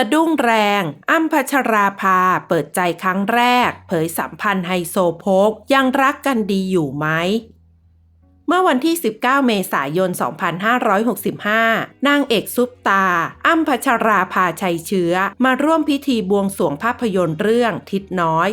สะดุ้งแรง อ้ำพัชราภา เปิดใจครั้งแรก เผยสัมพันธ์ไฮโซโพกยังรักกันดีอยู่ไหม เมื่อวันที่ 19 เมษายน 2565 นางเอกซุปตา อ้ำพัชราภาชัยเชื้อ มาร่วมพิธีบวงสรวงภาพยนตร์เรื่องทิศน้อย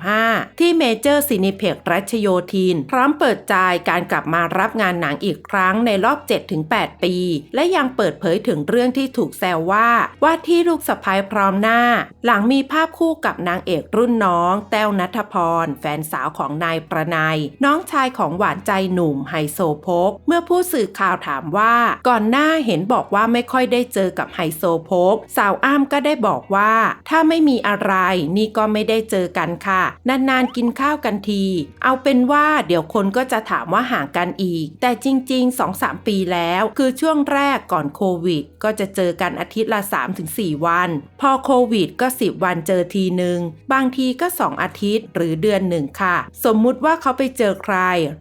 2565 ที่เมเจอร์ซินิเพ็กรัชโยธิน พร้อมเปิดใจการกลับมารับงานหนังอีกครั้งในรอบ 7-8 ปี และยังเปิดเผยถึงเรื่องที่ถูกแซวว่า ว่าที่ลูกสะพ้ายพร้อมหน้า หลังมีภาพคู่กับนางเอกรุ่นน้อง แต้วนัทพร แฟนสาวของนายประนายน้องชายของหวานใจหนุ่มไฮโซโพกเมื่อผู้สื่อข่าวถามว่า ก่อนหน้าเห็นบอกว่าไม่ค่อยได้เจอกับไฮโซโพกสาวอ้ามก็ได้บอกว่า ถ้าไม่มีอะไรนี่ก็ไม่ได้เจอกันค่ะ นานๆกินข้าวกันที เอาเป็นว่าเดี๋ยวคนก็จะถามว่าห่างกันอีก แต่จริง ๆ 2-3 ปีแล้ว คือช่วงแรกก่อนโควิด ก็จะเจอกันอาทิตย์ละ 3-4 วัน พอโควิดก็ 10 วันเจอทีหนึ่งบางทีก็ 2 อาทิตย์หรือเดือนหนึ่งค่ะ สมมุติว่าเขาไปเจอใคร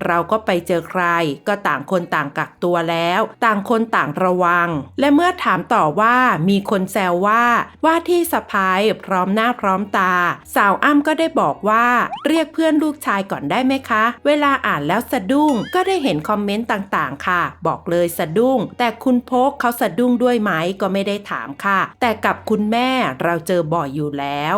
เราราก็ไปเจอใคร ก็ต่างคนต่างกักตัวแล้ว ต่างคนต่างระวัง และเมื่อถามต่อว่ามีคนแซวว่าว่าที่สะพ้ายพร้อมหน้าพร้อมตา สาวอ้ำก็ได้บอกว่า เรียกเพื่อนลูกชายก่อนได้ไหมคะ เวลาอ่านแล้วสะดุ้งก็ได้เห็นคอมเมนต์ต่างๆ ค่ะ บอกเลยสะดุ้ง แต่คุณพกเขาสะดุ้งด้วยไหมก็ไม่ได้ถามค่ะ แต่กับคุณแม่เราเจอบ่อยอยู่แล้ว